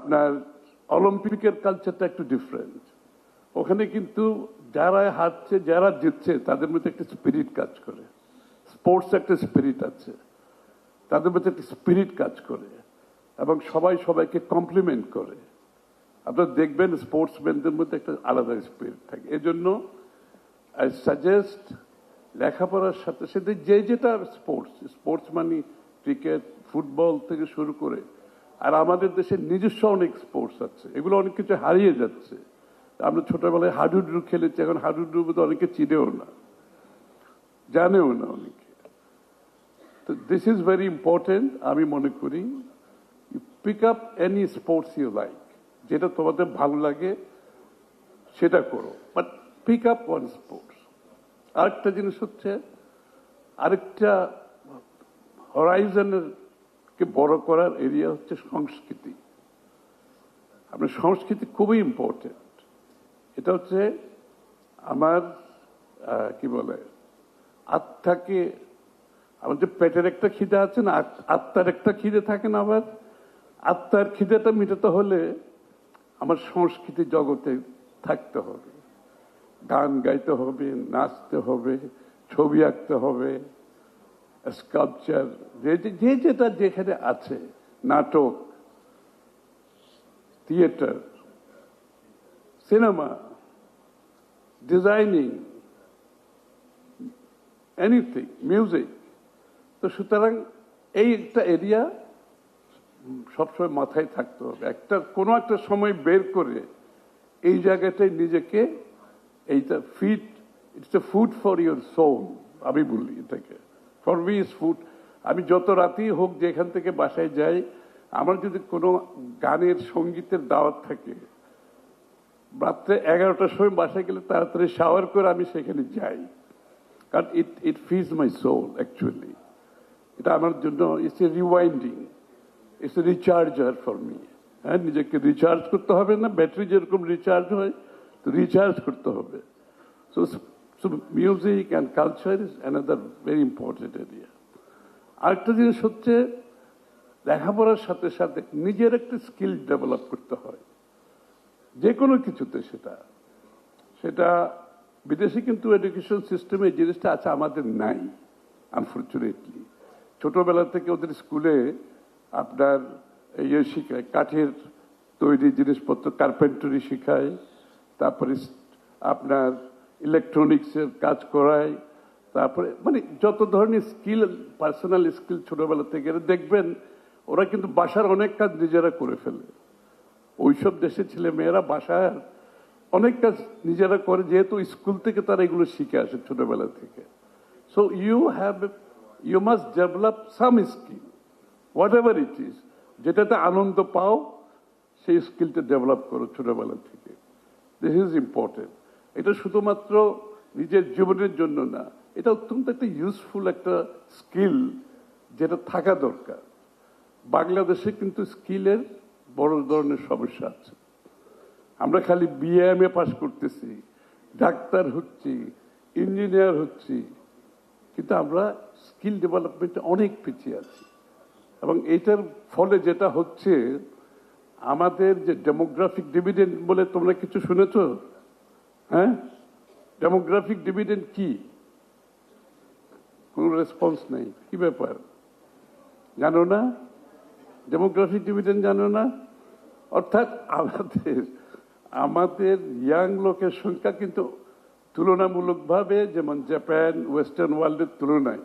আপনার অলিম্পিকের কালচারটা একটু ডিফারেন্ট ওখানে কিন্তু যারা হারছে, যারা জিতছে, তাদের মধ্যে একটা স্পিরিট কাজ করে। স্পোর্টস একটা স্পিরিট আছে। তাদের মধ্যে একটা স্পিরিট কাজ করে। এবং সবাই সবাইকে কমপ্লিমেন্ট করে। আপনারা দেখবেন স্পোর্টসম্যানদের মধ্যে একটা আলাদা স্পিরিট থাকে। এজন্য আই সাজেস্ট লেখাপড়ার সাথে সাথে যে যেটা স্পোর্টস স্পোর্টস মানে ক্রিকেট ফুটবল থেকে শুরু করে আর আমাদের দেশে নিজস্ব অনেক স্পোর্টস আছে। এগুলো অনেক কিছু হারিয়ে যাচ্ছে। আমরা ছোটবেলায় হাডুডু খেলেছি, এখন হাডুডু বোধহয় অনেকে চিনেও না, জানেও না অনেকে। তো দিস ইজ ভেরি ইম্পর্টেন্ট আমি মনে করি pick up any sports you like যেটা তোমাদের ভালো লাগে, সেটা করো। But pick up one sports আরেকটা জিনিস হচ্ছে, আরেকটা হরাইজনের কে বড় করার এরিয়া হচ্ছে সংস্কৃতি। আপনার সংস্কৃতি খুবই ইম্পর্টেন্ট এটা হচ্ছে আমার কি বলে, আত্মাকে, আমার যে পেটের একটা খিদে আছে না আত্মার একটা খিদে থাকে না আবার, আত্মার খিদেটা মেটাতে হলে আমার সংস্কৃতি জগতে থাকতে হবে। গান গাইতে হবে, নাচতে হবে, ছবি আঁকতে হবে। স্কাল্পচার যে যে- যেটা যেখানে আছে, নাটক theatre cinema designing anything music তো সুতরাং এই একটা এরিয়া সবসময় মাথায় থাকতে হবে। একটা, কোনো একটা সময় বের করে এই জায়গাটায় নিজেকে এইটা fit it's a food for your soul আমি বলি এটাকে। ফর মি ইজ ফুড আমি যত রাতেই হোক যেখান থেকে বাসায় যাই, আমার যদি কোনো গানের সঙ্গীতের দাওয়াত থাকে, রাত্রে এগারোটার সময় বাসায় গেলে তাড়াতাড়ি শাওয়ার করে আমি সেখানে যাই। কারণ it it fills my soul actually এটা আমার জন্য it's a rewinding it's a recharger for me হ্যাঁ নিজেকে রিচার্জ করতে হবে না ব্যাটারি যেরকম রিচার্জ হয়, তো রিচার্জ করতে হবে। So so music and culture is another very important area আরেকটা জিনিস হচ্ছে, লেখাপড়ার সাথে সাথে নিজের একটা স্কিল ডেভেলপ করতে হয়। যে কোনো কিছুতে সেটা। সেটা বিদেশে কিন্তু এডুকেশন সিস্টেমে জিনিসটা আছে, আমাদের নাই আনফর্চুনেটলি ছোটবেলা থেকে ওদের স্কুলে আপনার ইয়ে শিখায়, কাঠের তৈরি জিনিসপত্র কার্পেন্টারি শেখায়, তারপরে আপনার ইলেকট্রনিক্সের কাজ করায়, তারপরে মানে যত ধরনের স্কিল পার্সোনাল স্কিল ছোটবেলা থেকে দেখবেন, ওরা কিন্তু বাসার অনেক কাজ নিজেরা করে ফেলে। ওইসব দেশের ছেলে মেয়েরা বাসায় অনেক কাজ নিজেরা করে, যেহেতু স্কুল থেকে তারা এগুলো শিখে আসে ছোটবেলা থেকে। So you have you must develop some skill whatever it is যেটাতে আনন্দ পাও, সেই স্কিলটা ডেভেলপ করো ছোটবেলা থেকে। দিস ইজ ইম্পর্টেন্ট এটা শুধুমাত্র নিজের জীবনের জন্য না, এটা অত্যন্ত একটা ইউজফুল একটা স্কিল যেটা থাকা দরকার। বাংলাদেশে কিন্তু স্কিলের বড় ধরনের সমস্যা আছে। আমরা খালি বিএমএ পাস করতেছি, ডাক্তার হচ্ছি ইঞ্জিনিয়ার হচ্ছি, কিন্তু আমরা স্কিল ডেভেলপমেন্টে অনেক পিছিয়ে আছি। এবং এটার ফলে যেটা হচ্ছে, আমাদের যে ডেমোগ্রাফিক ডিভিডেন্ড বলে তোমরা কিছু শুনেছ? হ্যাঁ ডেমোগ্রাফিক ডিভিডেন্ড কি কোনো রেসপন্স নেই, কি ব্যাপার? জানো না? ডেমোগ্রাফিক ডিভিডেন্ড জানো না? অর্থাৎ আমাদের আমাদের ইয়াং লোকের সংখ্যা কিন্তু তুলনামূলকভাবে যেমন জাপান ওয়েস্টার্ন ওয়ার্ল্ডের তুলনায়,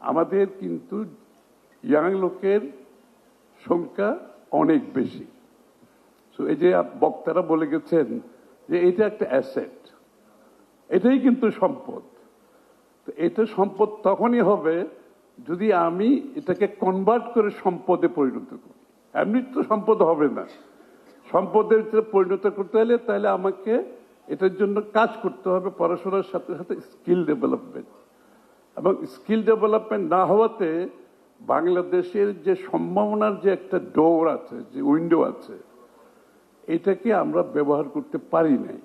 আমাদের কিন্তু ইয়াং লোকের সংখ্যা অনেক বেশি। সো এই যে বক্তারা বলে গেছেন যে এটা একটা অ্যাসেট এটাই কিন্তু সম্পদ। তো এটা সম্পদ তখনই হবে যদি আমি এটাকে কনভার্ট করে সম্পদে পরিণত করি। এমনি তো সম্পদ হবে না। সম্পদের পরিণত করতে হলে তাহলে আমাকে এটার জন্য কাজ করতে হবে, পড়াশোনার সাথে সাথে স্কিল ডেভেলপমেন্ট এবং স্কিল ডেভেলপমেন্ট না হওয়াতে বাংলাদেশের যে সম্ভাবনার যে একটা ডোর আছে, যে উইন্ডো আছে, এটাকে আমরা ব্যবহার করতে পারি নাই।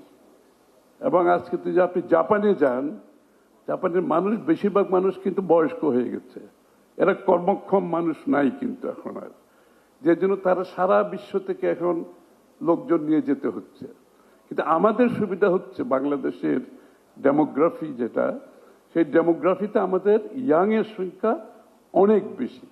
এবং আজকে তুই যে আপনি জাপানে যান, জাপানের মানুষ, বেশিরভাগ মানুষ কিন্তু বয়স্ক হয়ে গেছে। এরা কর্মক্ষম মানুষ নাই কিন্তু এখন আর। যে জন্য তারা সারা বিশ্ব থেকে এখন লোকজন নিয়ে যেতে হচ্ছে। কিন্তু আমাদের সুবিধা হচ্ছে বাংলাদেশের ডেমোগ্রাফি যেটা, সেই ডেমোগ্রাফিতে আমাদের ইয়াংয়ের সংখ্যা অনেক বেশি।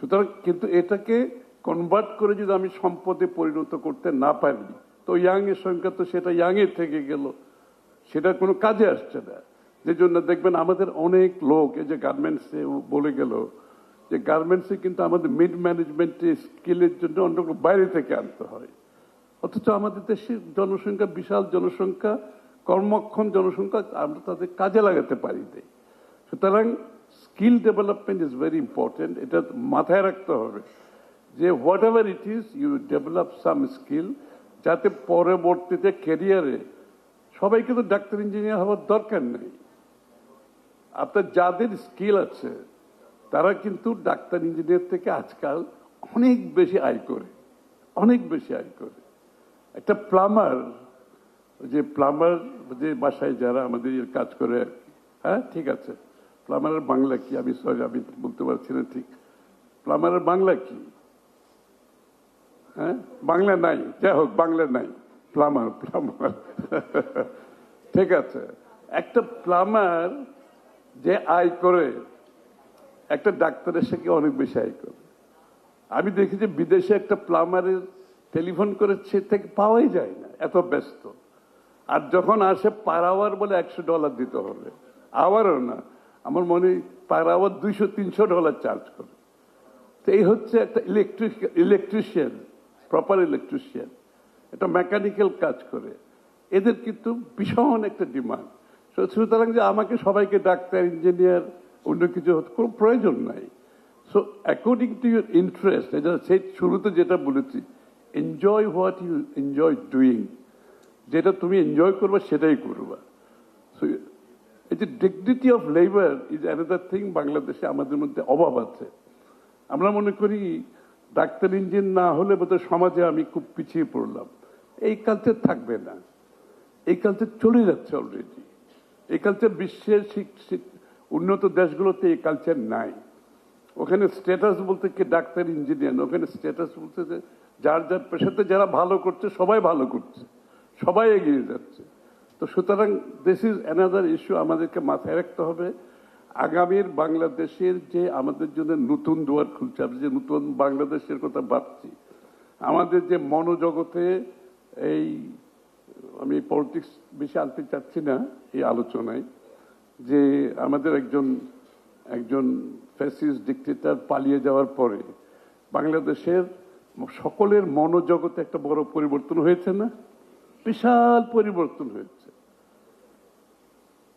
সুতরাং কিন্তু এটাকে কনভার্ট করে যদি আমি সম্পদে পরিণত করতে না পারি তো ইয়াং এর সংখ্যা তো সেটা ইয়াং এর থেকে গেল। সেটা কোনো কাজে আসছে না। যে জন্য দেখবেন আমাদের অনেক লোক, এই যে গার্মেন্টসে বলে গেল যে গার্মেন্টসে কিন্তু আমাদের মিড ম্যানেজমেন্টের স্কিলের জন্য অন্য বাইরে থেকে আনতে হয়। অথচ আমাদের দেশের জনসংখ্যা বিশাল জনসংখ্যা, কর্মক্ষম জনসংখ্যা, আমরা তাদের কাজে লাগাতে পারি সুতরাং skill development is very important এটা মাথায় রাখতে হবে যে whatever it is you develop some skill যাতে পরবর্তীতে ক্যারিয়ারে সবাই কিন্তু ডাক্তার ইঞ্জিনিয়ার হওয়ার দরকার নেই। আপনার যাদের স্কিল আছে, তারা কিন্তু ডাক্তার ইঞ্জিনিয়ার থেকে আজকাল অনেক বেশি আয় করে, অনেক বেশি আয় করে। একটা প্লামার যে প্লামার যে বাসায় যারা আমাদের কাজ করে আর কি হ্যাঁ ঠিক আছে। প্লামারের বাংলা কি? আমি সরি আমি বলতে পারছি না ঠিক। প্লামারের বাংলা কি? হ্যাঁ? বাংলা নাই। যাই হোক, বাংলা নাই। Plumber plumber. ঠিক আছে। একটা প্লামার যে আয় করে, একটা ডাক্তারের থেকে অনেক বেশি আয় করে? আমি দেখেছি বিদেশে একটা প্লামারের টেলিফোন করে সে থেকে পাওয়াই যায় না, এত ব্যস্ত। আর যখন আসে পার আওয়ার বলে একশো ডলার দিতে হবে। আওয়ারও না। আমার মনে হয় পার আওয়ার দুইশো, তিনশো ডলার চার্জ করে। তো এই হচ্ছে একটা ইলেকট্রিক, ইলেকট্রিশিয়ান। প্রপার ইলেকট্রিশিয়ান এটা মেকানিক্যাল কাজ করে, এদের কিন্তু ভীষণ একটা ডিমান্ড সুতরাং যে আমাকে সবাইকে ডাক্তার ইঞ্জিনিয়ার অন্য কিছু কোনো প্রয়োজন নাই। So according to your interest এটা সেই শুরুতে যেটা বলেছি enjoy what you enjoy doing যেটা তুমি এনজয় করবে, সেটাই করবা। সো এই যে dignity of labour is another thing বাংলাদেশে আমাদের মধ্যে অভাব আছে। আমরা মনে করি ডাক্তার ইঞ্জিন না হলে বোধহয় সমাজে আমি খুব পিছিয়ে পড়লাম। এই কালচার থাকবে না। এই কালচার চলে যাচ্ছে অলরেডি এই কালচার বিশ্বের উন্নত দেশগুলোতে এই কালচার নাই। ওখানে স্ট্যাটাস বলতে কি ডাক্তার ইঞ্জিনিয়ার ওখানে স্ট্যাটাস বলতে যে যার যার পেশাতে যারা ভালো করছে, সবাই ভালো করছে। সবাই এগিয়ে যাচ্ছে। তো সুতরাং দিস ইজ অ্যানাদার ইস্যু আমাদেরকে মাথায় রাখতে হবে। আগামীর বাংলাদেশের যে আমাদের জন্য নতুন দুয়ার খুলছে আমি যে নতুন বাংলাদেশের কথা ভাবছি, আমাদের যে মনোজগতে এই, আমি পলিটিক্স বেশি আনতে চাচ্ছি না এই আলোচনায়, যে আমাদের একজন একজন ফ্যাসিস ডিক্টেটার পালিয়ে যাওয়ার পরে বাংলাদেশের সকলের মনোজগতে একটা বড় পরিবর্তন হয়েছে না? বিশাল পরিবর্তন হয়েছে।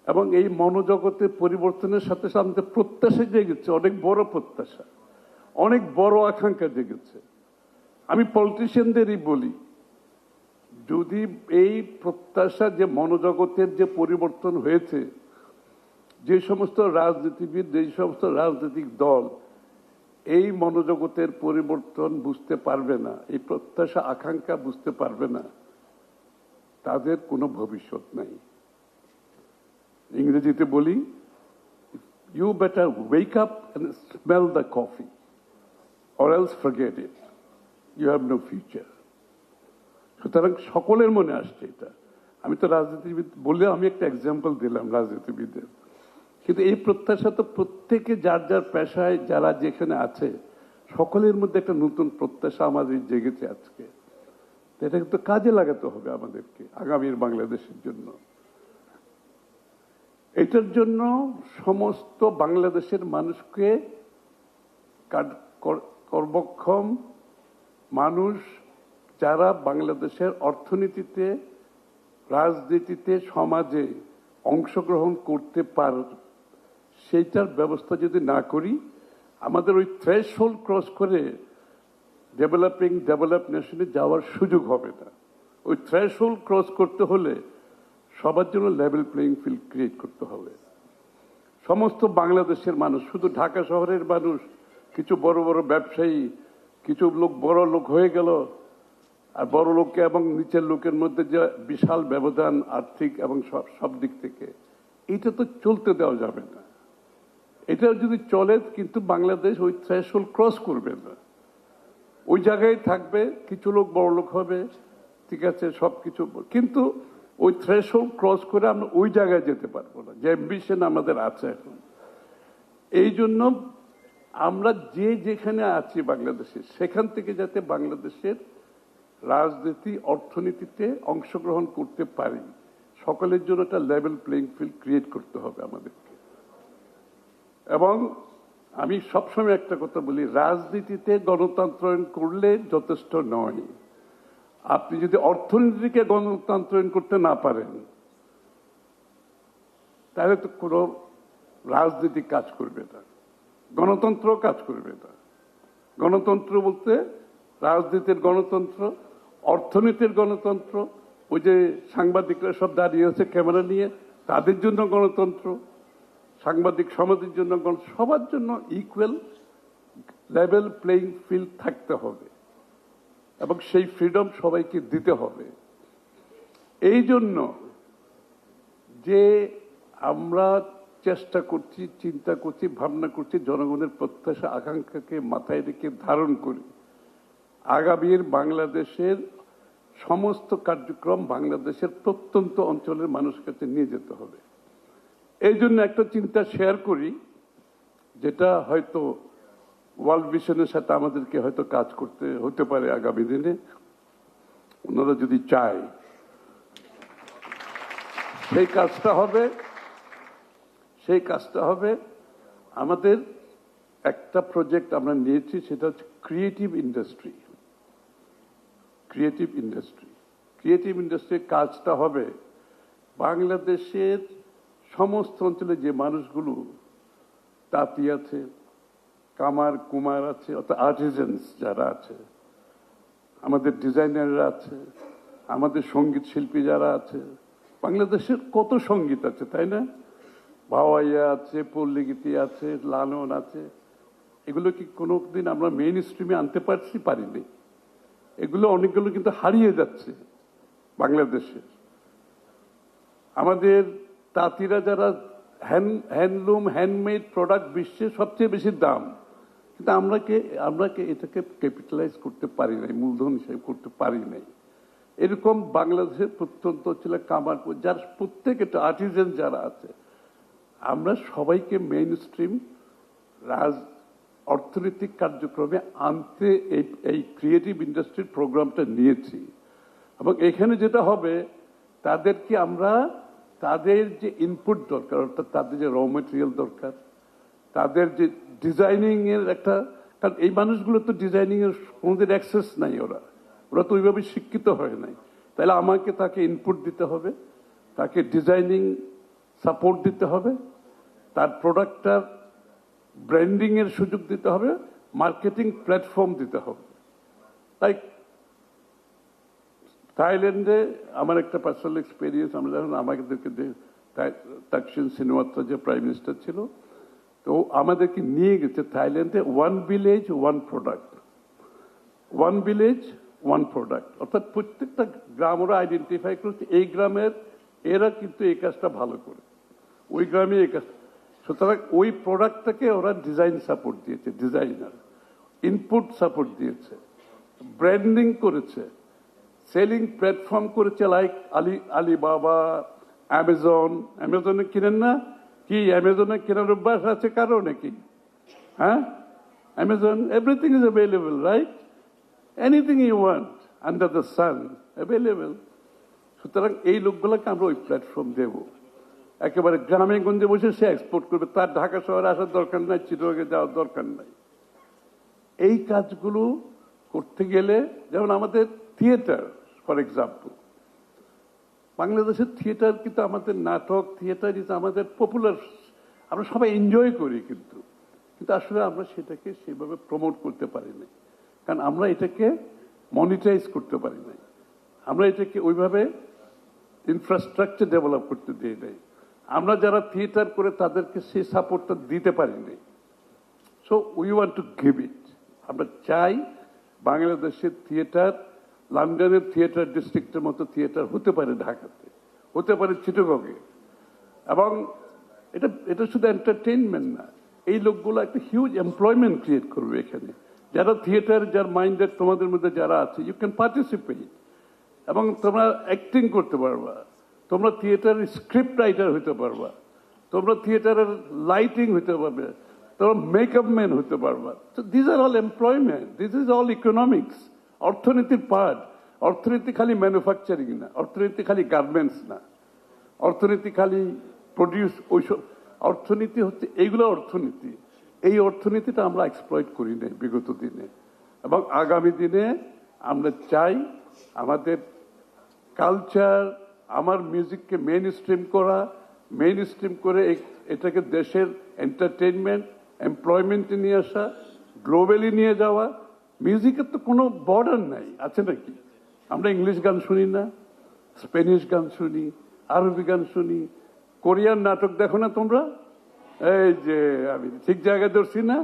এবং এই মনোজগতের পরিবর্তনের সাথে সাথে আমাদের প্রত্যাশা জেগেছে, অনেক বড় প্রত্যাশা, অনেক বড় আকাঙ্ক্ষা জেগেছে। আমি পলিটিশিয়ানদেরই বলি, যদি এই প্রত্যাশা যে মনোজগতের যে পরিবর্তন হয়েছে, যে সমস্ত রাজনীতিবিদ, যে সমস্ত রাজনৈতিক দল এই মনোজগতের পরিবর্তন বুঝতে পারবে না, এই প্রত্যাশা, আকাঙ্ক্ষা বুঝতে পারবে না, তাদের কোনো ভবিষ্যৎ নাই। ইংরেজিতে বলি you better wake up and smell the coffee or else forget it you have no future সুতরাং সকলের মনে আসছে এটা। আমি তো রাজনীতিবিদ বলে আমি একটা এক্সাম্পল দিলাম রাজনীতিবিদের কিন্তু এই প্রত্যাশা তো প্রত্যেকে যার যার পেশায়, যারা যেখানে আছে, সকলের মধ্যে একটা নতুন প্রত্যাশা আমাদের জেগেছে আজকে। তো এটাকে তো কাজে লাগাতে হবে আমাদেরকে আগামীর বাংলাদেশের জন্য। এটার জন্য সমস্ত বাংলাদেশের মানুষকে কর্মক্ষম মানুষ যারা বাংলাদেশের অর্থনীতিতে, রাজনীতিতে, সমাজে অংশগ্রহণ করতে পার, সেইটার ব্যবস্থা যদি না করি, আমাদের ওই থ্রেশ ক্রস করে ডেভেলপিং ডেভেলপ নেশনে যাওয়ার সুযোগ হবে না। ওই থ্রেশ ক্রস করতে হলে সবার জন্য লেভেল প্লেইং ফিল্ড ক্রিয়েট করতে হবে। সমস্ত বাংলাদেশের মানুষ, শুধু ঢাকা শহরের মানুষ, কিছু বড় বড় ব্যবসায়ী, কিছু লোক, বড় লোক হয়ে গেল। আর বড় লোককে এবং নিচের লোকের মধ্যে যে বিশাল ব্যবধান আর্থিক এবং সব সব দিক থেকে, এটা তো চলতে দেওয়া যাবে না। এটা যদি চলে, কিন্তু বাংলাদেশ ওই থ্রেশহোল্ড ক্রস করবে না। ওই জায়গায় থাকবে, কিছু লোক বড় লোক হবে, ঠিক আছে সব কিছু কিন্তু ওই থ্রেশহোল্ড ক্রস করে আমরা ওই জায়গায় যেতে পারব না। যে অ্যাম্বিশন আমাদের আছে এখন। এই জন্য আমরা যে যেখানে আছি বাংলাদেশে, সেখান থেকে যাতে বাংলাদেশের রাজনীতি, অর্থনীতিতে অংশগ্রহণ করতে পারি, সকলের জন্য একটা লেভেল প্লেইং ফিল্ড ক্রিয়েট করতে হবে আমাদেরকে। এবং আমি সবসময় একটা কথা বলি, রাজনীতিতে গণতন্ত্রায়ন করলে যথেষ্ট নয়। আপনি যদি অর্থনীতিকে গণতন্ত্রায়ন করতে না পারেন, তাহলে তো কোনো রাজনীতি কাজ করবে না। গণতন্ত্র কাজ করবে না। গণতন্ত্র বলতে রাজনীতির গণতন্ত্র, অর্থনীতির গণতন্ত্র, ওই যে সাংবাদিকরা সব দাঁড়িয়ে আছে ক্যামেরা নিয়ে, তাদের জন্য গণতন্ত্র, সাংবাদিক সমাজের জন্য সবার জন্য ইকুয়াল লেভেল প্লেইং ফিল্ড থাকতে হবে। এবং সেই ফ্রিডম সবাইকে দিতে হবে। এই জন্য যে আমরা চেষ্টা করছি, চিন্তা করছি, ভাবনা করছি, জনগণের প্রত্যাশা, আকাঙ্ক্ষাকে মাথায় রেখে ধারণ করি। আগামীর বাংলাদেশের সমস্ত কার্যক্রম বাংলাদেশের প্রত্যন্ত অঞ্চলের মানুষের কাছে নিয়ে যেতে হবে। এই জন্য একটা চিন্তা শেয়ার করি, যেটা হয়তো ওয়ার্ল্ড ভিশনের সাথে আমাদেরকে হয়তো কাজ করতে হতে পারে আগামী দিনে। ওনারা যদি চায়, সেই কাজটা হবে, সেই কাজটা হবে। আমাদের একটা প্রজেক্ট আমরা নিয়েছি, সেটা হচ্ছে creative industry creative industry creative ইন্ডাস্ট্রির কাজটা হবে বাংলাদেশের সমস্ত অঞ্চলে যে মানুষগুলো তাঁতি আছে কামার, কুমার আছে, অর্থাৎ আর্টিজেন্স যারা আছে, আমাদের ডিজাইনাররা আছে, আমাদের সংগীত শিল্পী যারা আছে, বাংলাদেশের কত সংগীত আছে, তাই না? ভাওয়াইয়া আছে, পল্লীগীতি আছে, লালন আছে, এগুলো কি কোনো দিন আমরা মেইন স্ট্রিমে আনতে পারছি, পারিনি? এগুলো অনেকগুলো কিন্তু হারিয়ে যাচ্ছে বাংলাদেশের আমাদের তাঁতিরা যারা হ্যান্ড হ্যান্ডলুম হ্যান্ডমেড প্রোডাক্ট বিশ্বে সবচেয়ে বেশি দাম কিন্তু আমরা কে আমরা কে এটাকে ক্যাপিটালাইজ করতে পারি নাই, মূলধন হিসেবে করতে পারি নাই। এরকম বাংলাদেশের প্রত্যন্ত ছিল কামার যার প্রত্যেক একটা আর্টিজেন যারা আছে, আমরা সবাইকে মেইন স্ট্রিম রাজ, অর্থনৈতিক কার্যক্রমে আনতে এই এই ক্রিয়েটিভ ইন্ডাস্ট্রির প্রোগ্রামটা নিয়েছি। এবং এখানে যেটা হবে, তাদেরকে আমরা, তাদের যে ইনপুট দরকার, অর্থাৎ তাদের যে র মেটেরিয়াল দরকার, তাদের যে ডিজাইনিং এর একটা, কারণ এই মানুষগুলো তো ডিজাইনিং এর কোনোদিন অ্যাক্সেস নাই ওরা। ওরা তো ওইভাবে শিক্ষিত হয় নাই। তাহলে আমাকে তাকে ইনপুট দিতে হবে, তাকে ডিজাইনিং সাপোর্ট দিতে হবে, তার প্রোডাক্টটার ব্র্যান্ডিং এর সুযোগ দিতে হবে মার্কেটিং প্ল্যাটফর্ম দিতে হবে। তাই থাইল্যান্ডে আমার একটা পার্সোনাল এক্সপিরিয়েন্স আমরা যখন আমাদেরকে তাকসিন সিনেমাত্রা যে প্রাইম মিনিস্টার ছিল তো আমাদেরকে নিয়ে গেছে থাইল্যান্ডে one village one product one village one product অর্থাৎ প্রত্যেকটা গ্রাম ওরা আইডেন্টিফাই করছে, এই গ্রামের এরা কিন্তু এই কাজটা ভালো করে। ওই গ্রামে এই কাজ সুতরাং ওই প্রোডাক্টটাকে ওরা ডিজাইন সাপোর্ট দিয়েছে ডিজাইনার ইনপুট সাপোর্ট দিয়েছে ব্র্যান্ডিং করেছে সেলিং প্ল্যাটফর্ম করেছে লাইক আলি আলিবাবা অ্যামাজন অ্যামাজনে কিনেন না কি অ্যামাজনে কেনার অভ্যাস আছে কারও নাকি? হ্যাঁ? Amazon everything is available right anything you want under the sun available সুতরাং এই লোকগুলোকে আমরা ওই প্ল্যাটফর্ম দেব। একেবারে গ্রামে গঞ্জে বসে সে এক্সপোর্ট করবে। তার ঢাকা শহরে আসার দরকার নাই, চিটগাঁয়ে যাওয়ার দরকার নাই। এই কাজগুলো করতে গেলে, যেমন আমাদের থিয়েটার ফর এক্সাম্পল বাংলাদেশের থিয়েটার কিন্তু আমাদের নাটক থিয়েটার ইজ আমাদের পপুলার আমরা সবাই এনজয় করি কিন্তু। কিন্তু আসলে আমরা সেটাকে সেভাবে প্রমোট করতে পারি না কারণ আমরা এটাকে মনিটাইজ করতে পারি নাই। আমরা এটাকে ওইভাবে ইনফ্রাস্ট্রাকচার ডেভেলপ করতে দিই নাই। আমরা যারা থিয়েটার করে তাদেরকে সেই সাপোর্টটা দিতে পারি নাই। So we want to give it আমরা চাই বাংলাদেশের থিয়েটার লন্ডনের থিয়েটার ডিস্ট্রিক্টের মতো থিয়েটার হতে পারে ঢাকাতে, হতে পারে চিটগঙ্গে এবং এটা এটা শুধু এন্টারটেইনমেন্ট না, এই লোকগুলো একটা হিউজ এমপ্লয়মেন্ট ক্রিয়েট করবে এখানে। যারা থিয়েটার, যার মাইন্ডেড তোমাদের মধ্যে যারা আছে ইউ ক্যান পার্টিসিপেট এবং তোমরা অ্যাক্টিং করতে পারবা, তোমরা থিয়েটারের স্ক্রিপ্ট রাইটার হতে পারবা, তোমরা থিয়েটারের লাইটিং হতে পারবে, তোমরা মেকআপ ম্যান হতে পারবা। তো this are all employment this is all economics অর্থনীতির পার্ট অর্থনীতি খালি ম্যানুফ্যাকচারিং না, অর্থনীতি খালি গার্মেন্টস না, অর্থনীতি খালি প্রডিউস ওইসব অর্থনীতি হচ্ছে, এইগুলো অর্থনীতি, এই অর্থনীতিটা আমরা এক্সপ্লয়েট করি নাই বিগত দিনে, এবং আগামী দিনে আমরা চাই আমাদের কালচার আমার মিউজিককে মেইন স্ট্রিম করা মেইন স্ট্রিম করে এটাকে দেশের এন্টারটেনমেন্ট এমপ্লয়মেন্টে নিয়ে আসা গ্লোবালি নিয়ে যাওয়া মিউজিকের তো কোনো বর্ডার নাই, আছে নাকি? আমরা ইংলিশ গান শুনি না স্প্যানিশ গান শুনি আরবি গান শুনি কোরিয়ান নাটক দেখো না তোমরা? এই যে, আমি ঠিক জায়গায় ধরছি না।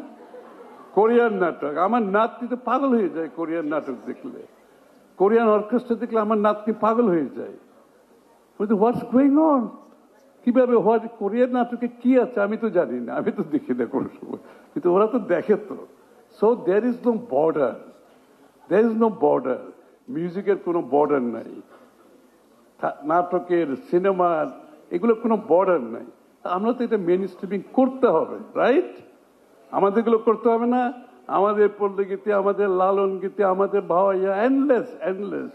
কোরিয়ান নাটক, আমার নাতনি তো পাগল হয়ে যায় কোরিয়ান নাটক দেখলে। কোরিয়ান অর্কেস্ট্রা দেখলে আমার নাতনি পাগল হয়ে যায়। হোয়াটস গোয়িং অন কীভাবে হোয়াট কোরিয়ান নাটকে কি আছে? আমি তো জানি না, আমি তো দেখি না কোনো সময়। কিন্তু ওরা তো দেখে তো। So there is no border there is no border মিউজিকের কোনো বর্ডার নাই. নাটকের সিনেমার এগুলো কোনো বর্ডার নাই. আমরা তো এটা মেন স্ট্রিমিং করতে হবে রাইট আমাদেরগুলো করতে হবে না। আমাদের পল্লী আমাদের লালন গীতি, আমাদের ভাওয়াইয়া এন্ডলেস এন্ডলেস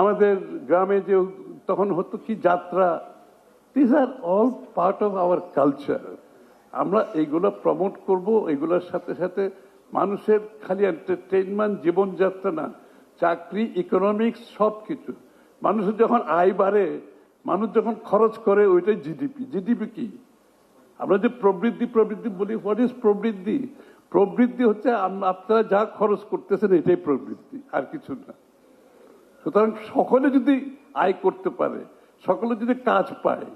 আমাদের গ্রামে যে তখন হতো কি যাত্রা? This are all part of our culture আমরা এইগুলো প্রমোট করব, এগুলোর সাথে সাথে মানুষের খালি এন্টারটেনমেন্ট জীবনযাত্রা না, চাকরি ইকোনমিক্স সব কিছু মানুষের যখন আয় বাড়ে, মানুষ যখন খরচ করে, ওইটাই জিডিপি জিডিপি কি? আমরা যে প্রবৃদ্ধি প্রবৃদ্ধি বলি হোয়াট ইজ প্রবৃদ্ধি? প্রবৃদ্ধি হচ্ছে আপনারা যা খরচ করতেছেন, এটাই প্রবৃদ্ধি, আর কিছু না। সুতরাং সকলে যদি আয় করতে পারে, সকলে যদি কাজ পায়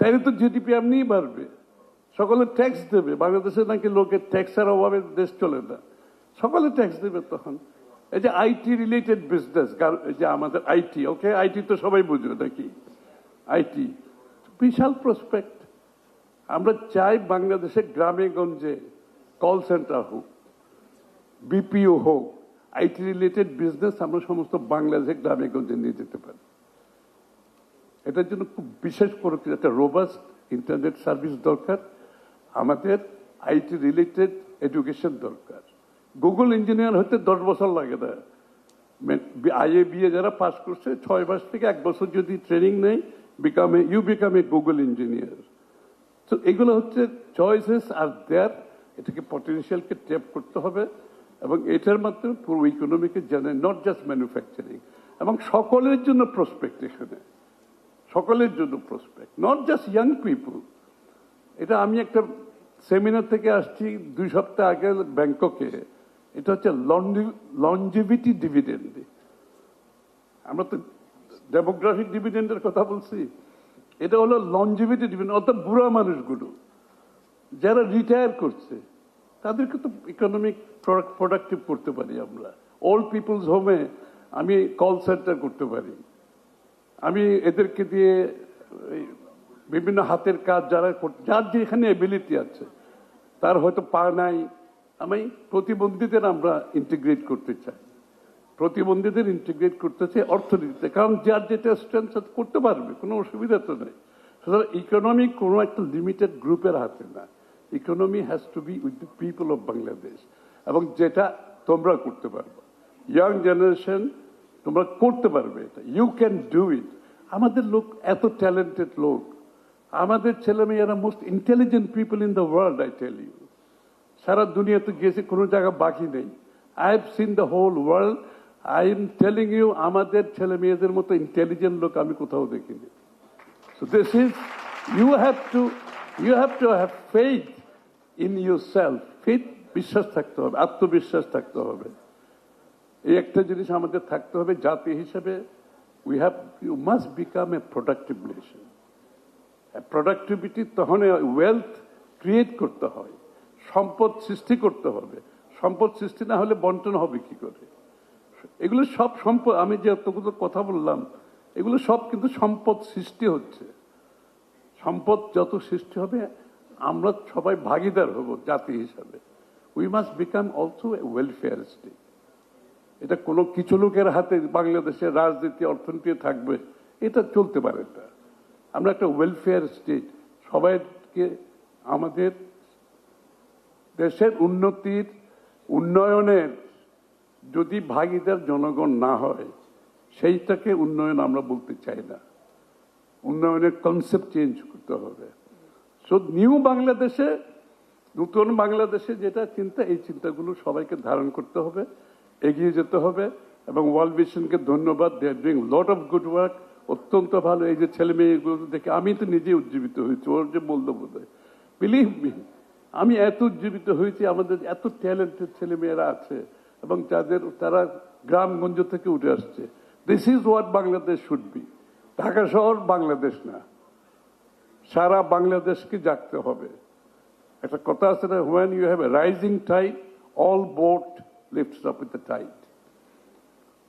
তাইলে তো জিডিপি এমনিই বাড়বে। সকলে ট্যাক্স দেবে। বাংলাদেশে নাকি লোকের ট্যাক্সের অভাবে দেশ চলে না। সকলে ট্যাক্স দেবে তখন। এই যে আইটি রিলেটেড বিজনেস যে আমাদের আইটি ওকে আইটি তো সবাই বুঝবে নাকি? আইটি বিশাল প্রসপেক্ট আমরা চাই বাংলাদেশে গ্রামে গঞ্জে কল সেন্টার হোক বিপিও হোক আইটি রিলেটেড বিজনেস আমরা সমস্ত বাংলাদেশে গ্রামে গঞ্জে নিয়ে যেতে পারি। এটার জন্য খুব বিশেষ করে একটা রোবাস্ট ইন্টারনেট সার্ভিস দরকার। আমাদের আইটি রিলেটেড এডুকেশন দরকার। গুগল ইঞ্জিনিয়ার হতে দশ বছর লাগে না। আইএ বিএ যারা পাস করছে, ছয় মাস থেকে এক বছর যদি ট্রেনিং নেই become a you become a Google engineer তো এগুলো হচ্ছে চয়েসেস আর দেয়ার এটাকে পটেনশিয়ালকে ট্যাপ করতে হবে এবং এটার মাধ্যমে পুরো ইকোনমিকে জানে নট জাস্ট ম্যানুফ্যাকচারিং এবং সকলের জন্য প্রসপেক্ট এখানে। সকলের জন্য prospect not just young people এটা আমি একটা সেমিনার থেকে আসছি দুই সপ্তাহ আগে ব্যাংককে। এটা হচ্ছে লঞ্জিভিটি ডিভিডেন্ড আমরা তো ডেমোগ্রাফিক ডিভিডেন্ডের কথা বলছি। এটা হলো লঞ্জিভিটি ডিভিডেন্ড অর্থাৎ বুড়া মানুষগুলো। যারা রিটায়ার করছে, তাদেরকে তো ইকোনমিক প্রোডাক্টিভ করতে পারি আমরা। ওল্ড পিপলস হোমে আমি কল সেন্টার করতে পারি। আমি এদেরকে দিয়ে বিভিন্ন হাতের কাজ যারা যার যেখানে এবিলিটি আছে, তার হয়তো পা নাই। আমি প্রতিবন্ধীদের আমরা ইন্টিগ্রেট করতে চাই। প্রতিবন্ধীদের ইন্টিগ্রেট করতে চাই অর্থনীতিতে। কারণ যার যেটা স্ট্রেংথ করতে পারবে, কোনো অসুবিধা তো নেই। সুতরাং ইকোনমি কোনো একটা লিমিটেড গ্রুপের হাতে না। Economy has to be with the people of Bangladesh এবং যেটা তোমরা করতে পারবে। ইয়াং জেনারেশন তোমরা করতে পারবে এটা। ইউ ক্যান ডু ইট আমাদের লোক এত ট্যালেন্টেড লোক। আমাদের ছেলেমেয়েরা most intelligent people in the world I tell you সারা দুনিয়াতে গেছে কোনো জায়গা বাকি নেই। I have seen the whole world I am telling you আমাদের ছেলে মেয়েদের মতো ইন্টেলিজেন্ট লোক আমি কোথাও দেখিনি। So is you have to you have to have have in in self Faith, বিশ্বাস থাকতে হবে আত্মবিশ্বাস থাকতে হবে। এই একটা জিনিস আমাদের থাকতে হবে জাতি হিসেবে। We have you must become a productive nation productivity তখন ওয়েলথ ক্রিয়েট করতে হয়। সম্পদ সৃষ্টি করতে হবে। সম্পদ সৃষ্টি না হলে বন্টন হবে কি করে? এগুলো সব সম্পদ, আমি যে এতগুলো কথা বললাম, এগুলো সব কিন্তু সম্পদ সৃষ্টি হচ্ছে। সম্পদ যত সৃষ্টি হবে, আমরা সবাই ভাগিদার হব জাতি হিসাবে। We must become also welfare state এটা কোনো কিছু লোকের হাতে বাংলাদেশের রাজনীতি, অর্থনীতি থাকবে, এটা চলতে পারে না। আমরা একটা ওয়েলফেয়ার স্টেট সবাইকে আমাদের দেশের উন্নতির উন্নয়নের যদি ভাগিদার জনগণ না হয়, সেইটাকে উন্নয়ন আমরা বলতে চাই না। উন্নয়নের কনসেপ্ট চেঞ্জ করতে হবে। সো নিউ বাংলাদেশে, নতুন বাংলাদেশে যেটা চিন্তা, এই চিন্তাগুলো সবাইকে ধারণ করতে হবে, এগিয়ে যেতে হবে এবং ওয়ার্ল্ড ভিশনকে ধন্যবাদ they are doing lot of good work অত্যন্ত ভালো। এই যে ছেলে মেয়েগুলো দেখে আমি তো নিজে উজ্জীবিত হয়েছি, ওর যে বলল বোধ হয় বিলিভ মি আমি এত উজ্জীবিত হয়েছি, আমাদের এত ট্যালেন্টেড ছেলে মেয়েরা আছে এবং যাদের, তারা গ্রামগঞ্জ থেকে উঠে আসছে। This is what Bangladesh should be Dhaka শহর বাংলাদেশ না। সারা বাংলাদেশকে জাগতে হবে। একটা কথা আছে না when you have a rising tide all boat lifts up with the tide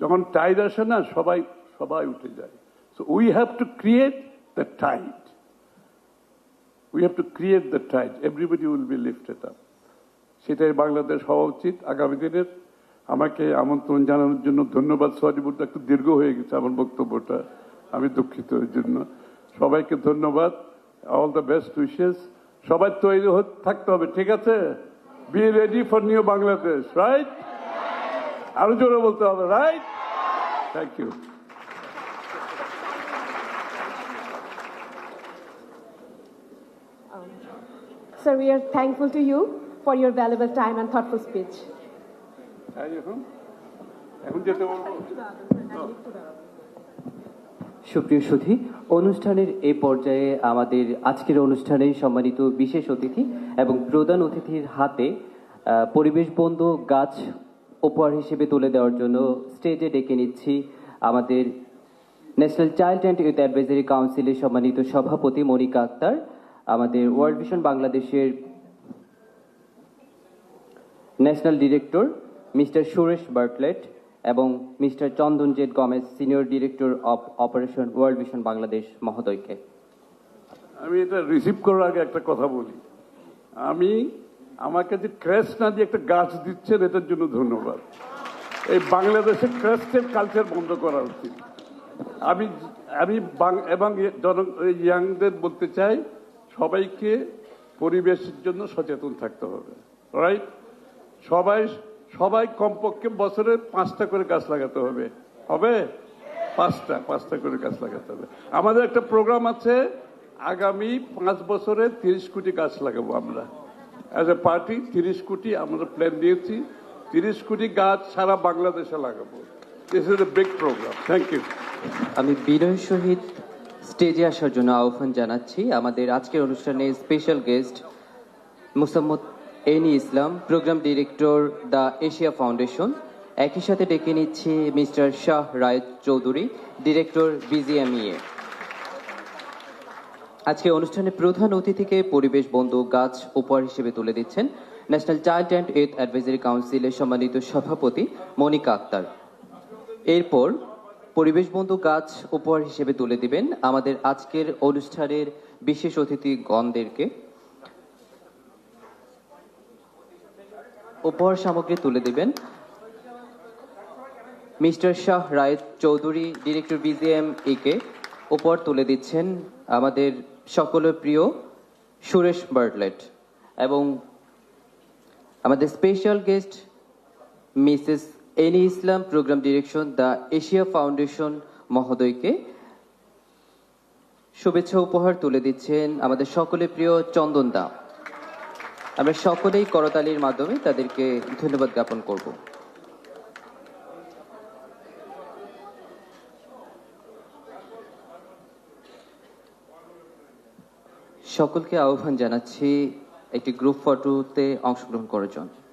যখন টাইড আসে না, সবাই সবাই উঠে যায়। So we have to create the tide we have to create the tide everybody will be lifted up সেটাই বাংলাদেশ হওয়া উচিত আগামী দিনের। আমাকে আমন্ত্রণ জানানোর জন্য ধন্যবাদ সরিবুরটা একটু দীর্ঘ হয়ে গেছে আমার বক্তব্যটা। আমি দুঃখিত এর জন্য। সবাইকে ধন্যবাদ। অল দ্য বেস্ট উইশেস সবাই তৈরি থাকতে হবে, ঠিক আছে? Be ready for new Bangladesh right আরও জোরে বলতে হবে right thank you Sir, we are thankful to you for your valuable time and thoughtful speech. হ্যাঁ, সুপ্রিয় সুধী অনুষ্ঠানের এ পর্যায়ে আমাদের আজকের অনুষ্ঠানে সম্মানিত বিশেষ অতিথি এবং প্রধান অতিথির হাতে পরিবেশ বন্ধু গাছ উপহার হিসেবে তুলে দেওয়ার জন্য স্টেজে ডেকে নিচ্ছি আমাদের national child and youth advisory কাউন্সিলের সম্মানিত সভাপতি মনিকা আক্তার। আমাদের ওয়ার্ল্ড ভিশন বাংলাদেশের national director mister Suresh Bartlett এবং mister চন্দনজেট Gomes, senior director of operation world vision Bangladesh মহোদয়কে। আমি এটা রিসিভ করার আগে একটা কথা বলি। আমি, আমাকে যে ক্র্যাশ না দিয়ে একটা গাছ দিচ্ছেন, এটার জন্য ধন্যবাদ। এই বাংলাদেশে ক্র্যাশের কালচার বন্ধ করা উচিত। আমি আমি এবং ইয়াংদের বলতে চাই সবাইকে পরিবেশের জন্য সচেতন থাকতে হবে রাইট সবাই সবাই কমপক্ষে বছরে পাঁচটা করে গাছ লাগাতে হবে। হবে? পাঁচটা পাঁচটা করে গাছ লাগাতে হবে। আমাদের একটা প্রোগ্রাম আছে, আগামী পাঁচ বছরে তিরিশ কোটি গাছ লাগাবো আমরা। অ্যাজ এ পার্টি তিরিশ কোটি আমরা প্ল্যান দিয়েছি, তিরিশ কোটি গাছ সারা বাংলাদেশে লাগাবো। This is a big program thank you আমি বিনয়ের সহিত স্টেজে আসার জন্য আহ্বান জানাচ্ছি। আমাদের আজকের অনুষ্ঠানে special guest Mosammat Annie Islam program director the Asia Foundation একই সাথে ডেকে নিচ্ছি mister Shah Roy Chowdhury director BGMEA আজকে অনুষ্ঠানে প্রধান অতিথিকে পরিবেশ বন্ধু গাছ উপহার হিসেবে তুলে দিচ্ছেন national child and youth advisory কাউন্সিলের সম্মানিত সভাপতি মনিকা আক্তার। এরপর পরিবেশ বন্ধু গাছ উপহার হিসেবে তুলে দিবেন আমাদের আজকের অনুষ্ঠানের বিশেষ অতিথি গণদেরকে। উপহার সামগ্রী তুলে দিবেন। Mister Shah Roy Chowdhury, director BGMEA কে। উপহার তুলে দিচ্ছেন আমাদের সকলের প্রিয় সুরেশ বার্টলেট এবং আমাদের special guest Mrs Annie Islam program direction the Asia Foundation মহোদয়কে শুভেচ্ছা উপহার তুলে দিচ্ছেন আমাদের সকলের প্রিয় চন্দন দা। আমরা সকলেই করতালির মাধ্যমে তাদেরকে ধন্যবাদ জ্ঞাপন করব। সকলকে আহ্বান জানাচ্ছি একটি গ্রুপ ফটোতে অংশগ্রহণ করার জন্য।